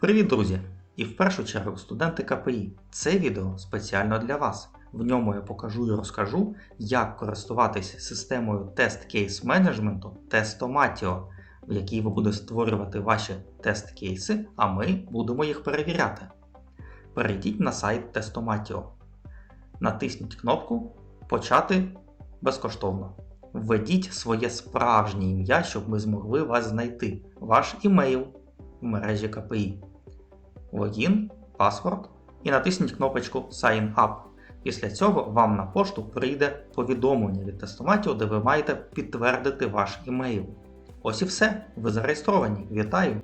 Привіт, друзі! І в першу чергу студенти КПІ. Це відео спеціально для вас. В ньому я покажу і розкажу, як користуватися системою тест-кейс менеджменту Testomatio, в якій ви будете створювати ваші тест-кейси, а ми будемо їх перевіряти. Перейдіть на сайт Testomatio. Натисніть кнопку Почати безкоштовно. Введіть своє справжнє ім'я, щоб ми змогли вас знайти, ваш імейл в мережі КПІ. Логін, паспорт і натисніть кнопочку Sign Up. Після цього вам на пошту прийде повідомлення від тестоматів, де ви маєте підтвердити ваш імейл. Ось і все, ви зареєстровані. Вітаю!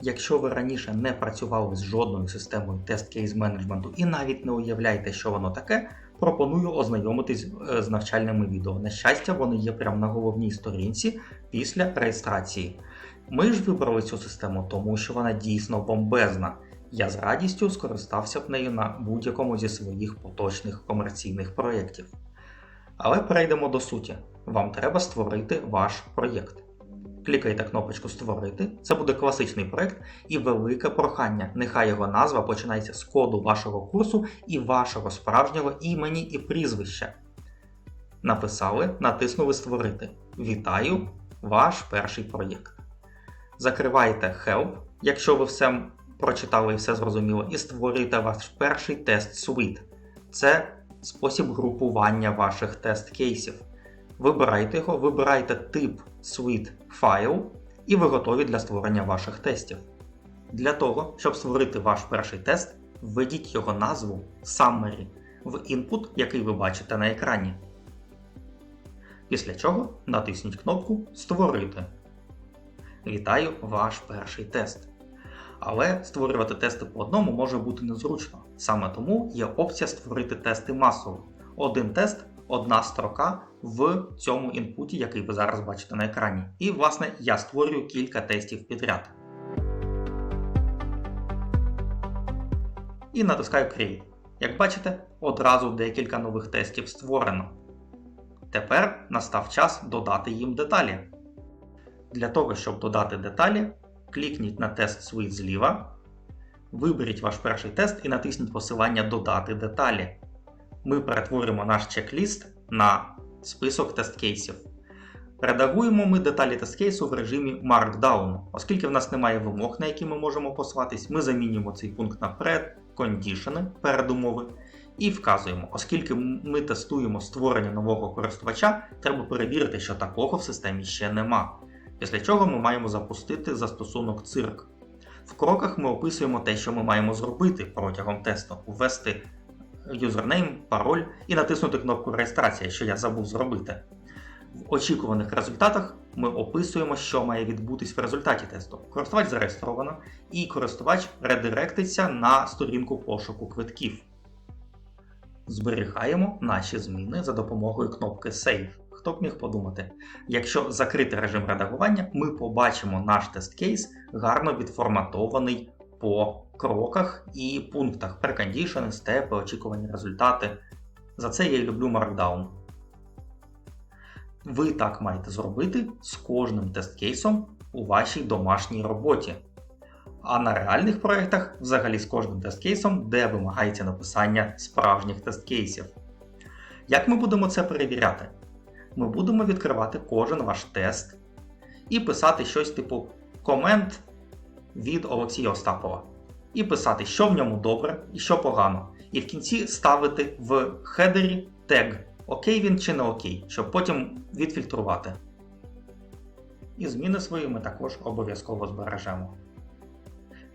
Якщо ви раніше не працювали з жодною системою тест-кейс менеджменту і навіть не уявляєте, що воно таке, пропоную ознайомитись е, з навчальними відео. На щастя, вони є прямо на головній сторінці після реєстрації. Ми ж вибрали цю систему, тому що вона дійсно бомбезна. Я з радістю скористався б нею на будь-якому зі своїх поточних комерційних проєктів. Але перейдемо до суті. Вам треба створити ваш проєкт. Клікайте кнопочку Створити. Це буде класичний проєкт і велике прохання. Нехай його назва починається з коду вашого курсу і вашого справжнього імені і прізвища. Написали, натиснули Створити. Вітаю! Ваш перший проєкт. Закриваєте Help, якщо ви все прочитали і все зрозуміло, і створюєте ваш перший тест Suite. Це спосіб групування ваших тест-кейсів. Вибирайте його, вибирайте тип Suite файл, і ви готові для створення ваших тестів. Для того, щоб створити ваш перший тест, введіть його назву Summary в інпут, який ви бачите на екрані. Після чого натисніть кнопку Створити. Вітаю ваш перший тест. Але створювати тести по одному може бути незручно. Саме тому є опція створити тести масово. Один тест, одна строка в цьому інпуті, який ви зараз бачите на екрані. І, власне, я створюю кілька тестів підряд. І натискаю Create. Як бачите, одразу декілька нових тестів створено. Тепер настав час додати їм деталі. Для того, щоб додати деталі, клікніть на тест Suite зліва, виберіть ваш перший тест і натисніть посилання Додати деталі. Ми перетворимо наш чек-ліст на список тест-кейсів. Редагуємо ми деталі тест-кейсу в режимі Markdown. Оскільки в нас немає вимог, на які ми можемо посилатись, ми замінюємо цей пункт на предкондішени, передумови, і вказуємо, оскільки ми тестуємо створення нового користувача, треба перевірити, що такого в системі ще нема. Після чого ми маємо запустити застосунок цирк. В кроках ми описуємо те, що ми маємо зробити протягом тесту, ввести юзернейм, пароль і натиснути кнопку реєстрація, що я забув зробити. В очікуваних результатах ми описуємо, що має відбутись в результаті тесту. Користувач зареєстровано, і користувач редиректиться на сторінку пошуку квитків. Зберігаємо наші зміни за допомогою кнопки Save. Хто б міг подумати, якщо закрити режим редагування, ми побачимо наш тест-кейс гарно відформатований по кроках і пунктах прекондішени, степи, очікувані результати. За це я і люблю Markdown. Ви так маєте зробити з кожним тест-кейсом у вашій домашній роботі. А на реальних проєктах взагалі з кожним тест-кейсом, де вимагається написання справжніх тест-кейсів. Як ми будемо це перевіряти? Ми будемо відкривати кожен ваш тест і писати щось типу комент від Олексія Остапова. І писати, що в ньому добре і що погано. І в кінці ставити в хедері тег, окей він чи не окей, щоб потім відфільтрувати. І зміни свої ми також обов'язково збережемо.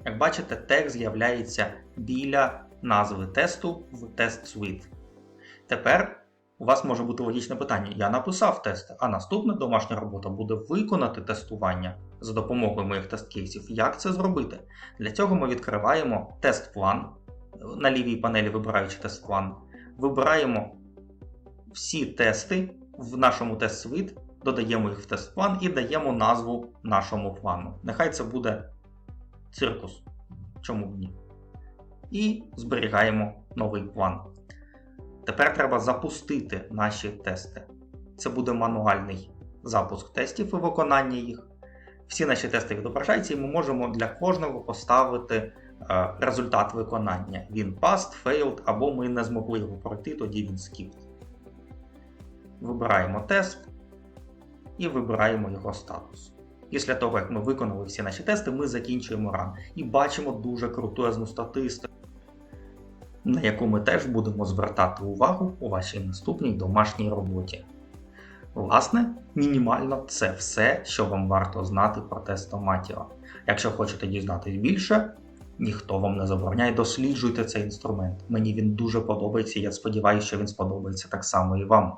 Як бачите, тег з'являється біля назви тесту в Test Suite. Тепер у вас може бути логічне питання: я написав тести, а наступна домашня робота буде виконати тестування за допомогою моїх тест-кейсів. Як це зробити? Для цього ми відкриваємо тест-план. На лівій панелі вибираючи тест-план, вибираємо всі тести в нашому тест-світ, додаємо їх в тест-план і даємо назву нашому плану. Нехай це буде циркус. Чому б ні? І зберігаємо новий план. Тепер треба запустити наші тести. Це буде мануальний запуск тестів і виконання їх. Всі наші тести відображаються, і ми можемо для кожного поставити е, результат виконання. Він passed, failed, або ми не змогли його пройти, тоді він skipped. Вибираємо тест і вибираємо його статус. Після того, як ми виконали всі наші тести, ми закінчуємо ран і бачимо дуже крутезну статистику, на яку ми теж будемо звертати увагу у вашій наступній домашній роботі. Власне, мінімально це все, що вам варто знати про тестоматіо. Якщо хочете дізнатись більше, ніхто вам не забороняє, досліджуйте цей інструмент. Мені він дуже подобається, і я сподіваюся, що він сподобається так само і вам.